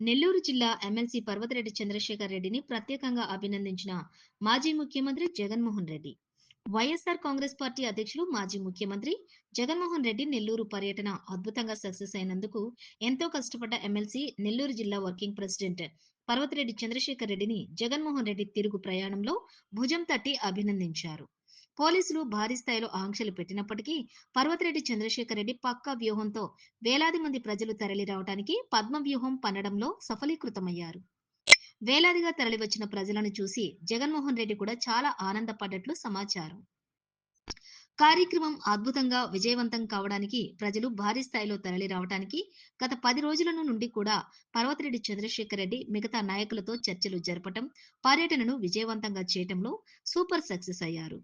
నెల్లూరు జిల్లా ఎమ్మెల్సీ పర్వతిరెడ్డి చంద్రశేఖర్ రెడ్డిని ప్రత్యేకంగా అభినందించిన మాజీ ముఖ్యమంత్రి జగన్మోహన్ రెడ్డి. వైఎస్ఆర్ కాంగ్రెస్ పార్టీ అధ్యక్షులు మాజీ ముఖ్యమంత్రి జగన్మోహన్ రెడ్డి నెల్లూరు పర్యటన అద్భుతంగా సక్సెస్ అయినందుకు ఎంతో కష్టపడ్డ ఎమ్మెల్సీ నెల్లూరు జిల్లా వర్కింగ్ ప్రెసిడెంట్ పర్వతిరెడ్డి చంద్రశేఖర్ రెడ్డిని జగన్మోహన్ రెడ్డి తిరుగు ప్రయాణంలో భుజం తట్టి అభినందించారు. పోలీసులు భారీ స్థాయిలో ఆంక్షలు పెట్టినప్పటికీ పర్వతిరెడ్డి చంద్రశేఖర్ రెడ్డి పక్కా వ్యూహంతో వేలాది మంది ప్రజలు తరలి రావడానికి పద్మ వ్యూహం పన్నడంలో సఫలీకృతమయ్యారు. వేలాదిగా తరలివచ్చిన ప్రజలను చూసి జగన్మోహన్ రెడ్డి కూడా చాలా ఆనందపడ్డట్లు సమాచారం. కార్యక్రమం అద్భుతంగా విజయవంతం కావడానికి ప్రజలు భారీ స్థాయిలో తరలి రావడానికి గత పది రోజుల నుండి కూడా పర్వతిరెడ్డి చంద్రశేఖర్ రెడ్డి మిగతా నాయకులతో చర్చలు జరపటం పర్యటనను విజయవంతంగా చేయటంలో సూపర్ సక్సెస్ అయ్యారు.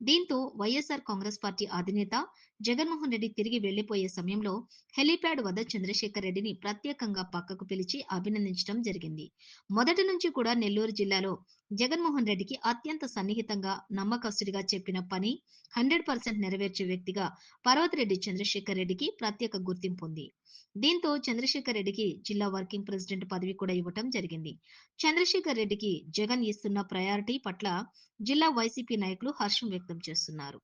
దీంతో వైఎస్ఆర్ కాంగ్రెస్ పార్టీ అధినేత జగన్మోహన్ రెడ్డి తిరిగి వెళ్ళిపోయే సమయంలో హెలీప్యాడ్ వద్ద చంద్రశేఖర్ రెడ్డిని ప్రత్యేకంగా పక్కకు పిలిచి అభినందించడం జరిగింది. మొదటి నుంచి కూడా నెల్లూరు జిల్లాలో జగన్మోహన్ రెడ్డికి అత్యంత సన్నిహితంగా నమ్మకస్తుడిగా చెప్పిన పని హండ్రెడ్ పర్సెంట్ నెరవేర్చే వ్యక్తిగా పర్వతిరెడ్డి చంద్రశేఖర్ రెడ్డికి ప్రత్యేక గుర్తింపు ఉంది. దీంతో చంద్రశేఖర్ రెడ్డికి జిల్లా వర్కింగ్ ప్రెసిడెంట్ పదవి కూడా ఇవ్వటం జరిగింది. చంద్రశేఖర్ రెడ్డికి జగన్ ఇస్తున్న ప్రయారిటీ పట్ల జిల్లా వైసీపీ నాయకులు హర్షం వ్యక్తం చేస్తున్నారు.